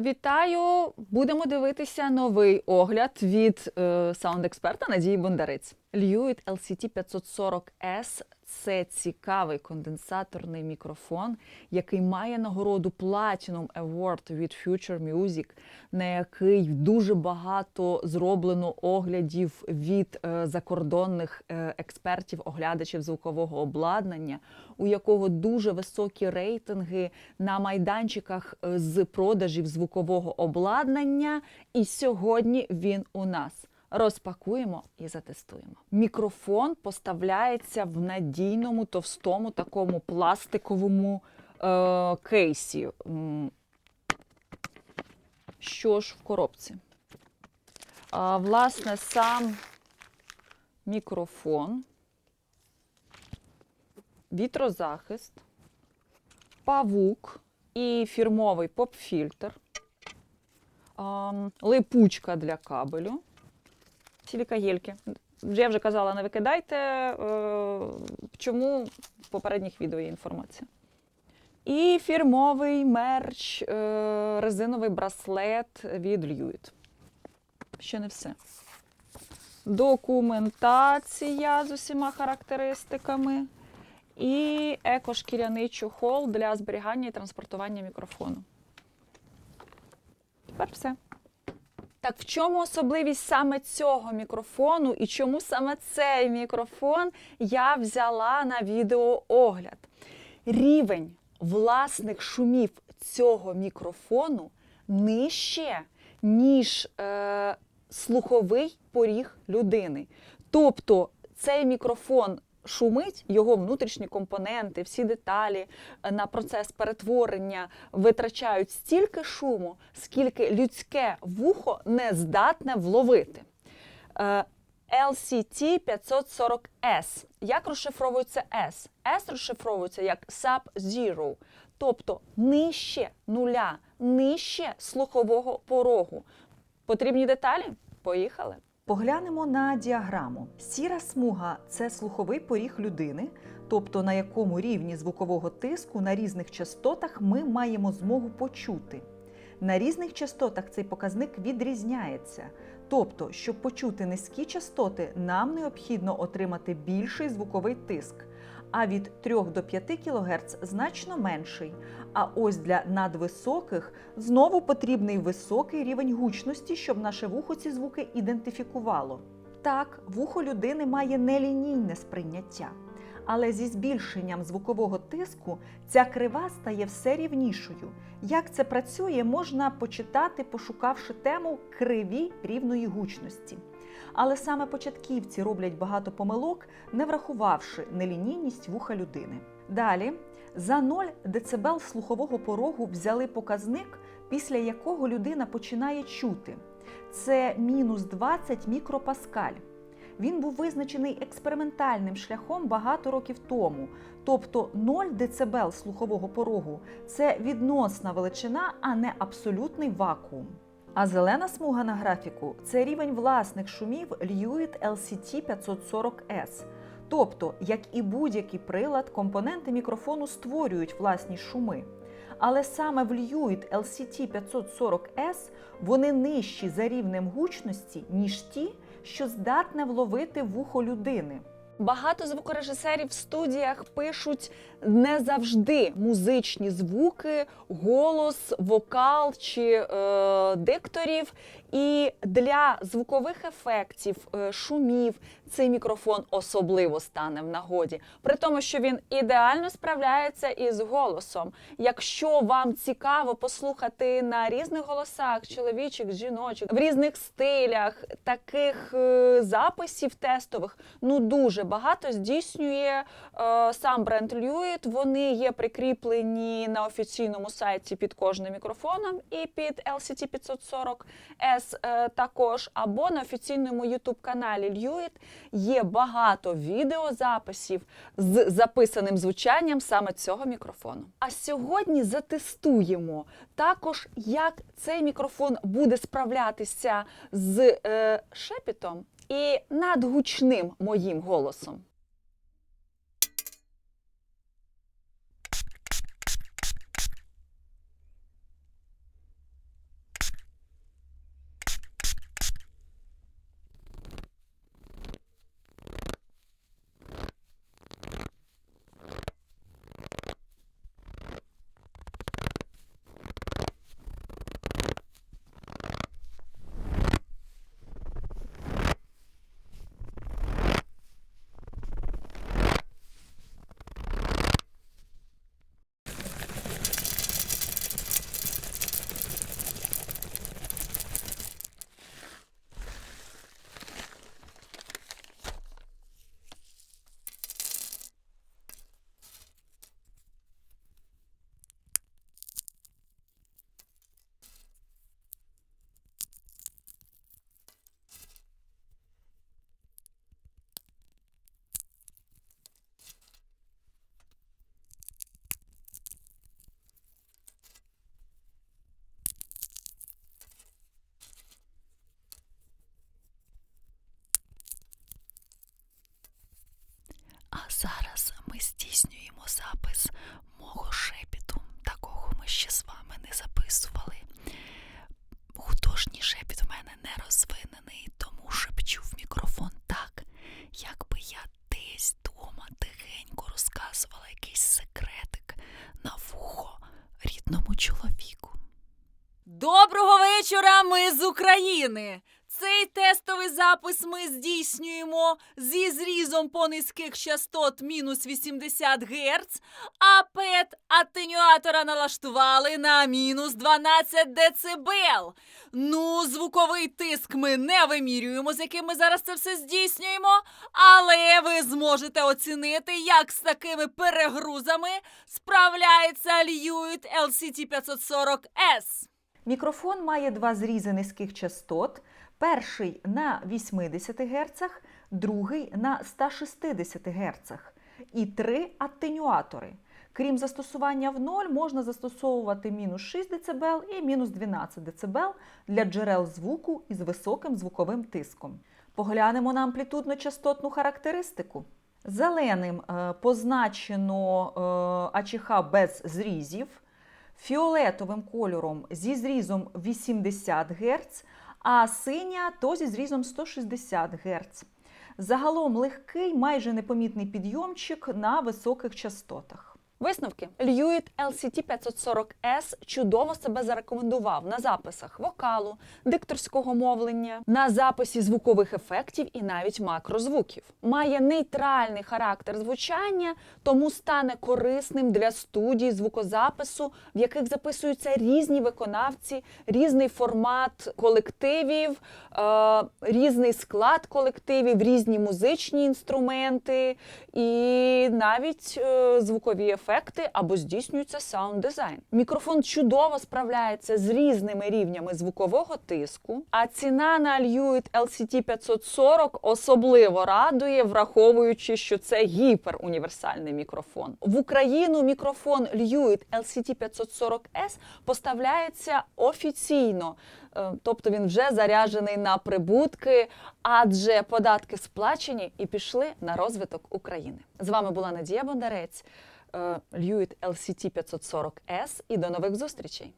Вітаю! Будемо дивитися новий огляд від е, саунд-експерта Надії Бондарець. Lewitt LCT 540S – це цікавий конденсаторний мікрофон, який має нагороду Platinum Award від Future Music, на який дуже багато зроблено оглядів від е, закордонних е, експертів, оглядачів звукового обладнання, у якого дуже високі рейтинги на майданчиках е, з продажів звукового обладнання. І сьогодні він у нас. Розпакуємо і затестуємо. Мікрофон поставляється в надійному товстому такому пластиковому е, кейсі. Що ж в коробці? А, власне, сам мікрофон, вітрозахист, павук і фірмовий поп-фільтр, липучка для кабелю Вже я вже казала, не викидайте. Е, чому в попередніх відео є інформація. І фірмовий мерч, е, резиновий браслет від Lewitt. Ще не все. Документація з усіма характеристиками. І екошкіряний чохол для зберігання і транспортування мікрофону. Тепер все. Так в чому особливість саме цього мікрофону і чому саме цей мікрофон я взяла на відеоогляд? Рівень власних шумів цього мікрофону нижче, ніж е, слуховий поріг людини. Тобто цей мікрофон шумить, його внутрішні компоненти, всі деталі е, на процес перетворення витрачають стільки шуму, скільки людське вухо не здатне вловити. Е, LCT 540S. Як розшифровується S? S розшифровується як Sub-Zero, тобто нижче нуля, нижче слухового порогу. Потрібні деталі? Поїхали. Поглянемо на діаграму. Сіра смуга це слуховий поріг людини, тобто на якому рівні звукового тиску на різних частотах ми маємо змогу почути. На різних частотах цей показник відрізняється. Тобто, щоб почути низькі частоти, нам необхідно отримати більший звуковий тиск, а від 3 до 5 кГц значно менший. А ось для надвисоких знову потрібний високий рівень гучності, щоб наше вухо ці звуки ідентифікувало. Так, вухо людини має нелінійне сприйняття. Але зі збільшенням звукового тиску ця крива стає все рівнішою. Як це працює, можна почитати, пошукавши тему криві рівної гучності. Але саме початківці роблять багато помилок, не врахувавши нелінійність вуха людини. Далі за 0 дБ слухового порогу взяли показник, після якого людина починає чути. Це мінус 20 мікропаскаль. Він був визначений експериментальним шляхом багато років тому. Тобто 0 дБ слухового порогу це відносна величина, а не абсолютний вакуум. А зелена смуга на графіку це рівень власних шумів Lewitt LCT 540S. Тобто, як і будь-який прилад, компоненти мікрофону створюють власні шуми. Але саме в Lewitt LCT 540S вони нижчі за рівнем гучності, ніж ті, що здатне вловити вухо людини. Багато звукорежисерів в студіях пишуть не завжди музичні звуки, голос, вокал чи е, дикторів. І для звукових ефектів, е, шумів цей мікрофон особливо стане в нагоді, при тому, що він ідеально справляється із голосом. Якщо вам цікаво послухати на різних голосах, чоловічих, жіночих, в різних стилях таких е, записів тестових, ну дуже багато здійснює е, сам бренд Lewitt. Вони є прикріплені на офіційному сайті під кожним мікрофоном і під LCT 540 S е, також, або на офіційному youtube каналі Lewitt є багато відеозаписів з записаним звучанням саме цього мікрофону. А сьогодні затестуємо також, як цей мікрофон буде справлятися з е, шепітом і надгучним моїм голосом. Шепіт в мене не розвинений, тому шепчу в мікрофон так, якби я десь дома тихенько розказувала якийсь секретик на вухо рідному чоловіку. Доброго вечора, ми з України. Цей тестовий запис ми здійснюємо зі зрізом по низьких частот мінус 80 Гц, а пет атенюатора налаштували на мінус 12 дБ. Ну, звуковий тиск ми не вимірюємо, з яким ми зараз це все здійснюємо, але ви зможете оцінити, як з такими перегрузами справляється Liuit LCT 540S. Мікрофон має два зрізи низьких частот. Перший на 80 Гц, другий на 160 Гц. І три атенюатори. Крім застосування в ноль, можна застосовувати мінус 6 дБ і мінус 12 дБ для джерел звуку із високим звуковим тиском. Поглянемо на амплітудно-частотну характеристику. Зеленим е, позначено е, АЧХ без зрізів, фіолетовим кольором зі зрізом 80 Гц, а синя то зі зрізом 160 Гц. Загалом легкий, майже непомітний підйомчик на високих частотах. Висновки Льюіт LCT 540S чудово себе зарекомендував на записах вокалу, дикторського мовлення, на записі звукових ефектів і навіть макрозвуків. Має нейтральний характер звучання, тому стане корисним для студій звукозапису, в яких записуються різні виконавці, різний формат колективів, е, різний склад колективів, різні музичні інструменти і навіть е, звукові ефекти або здійснюється саунд-дизайн. Мікрофон чудово справляється з різними рівнями звукового тиску, а ціна на Lewitt LCT 540 особливо радує, враховуючи, що це гіперуніверсальний мікрофон. В Україну мікрофон Lewitt LCT 540S поставляється офіційно. Е, Тобто він вже заряджений на прибутки, адже податки сплачені і пішли на розвиток України. З вами була Надія Бондарець, е, Lewitt LCT 540S і до нових зустрічей.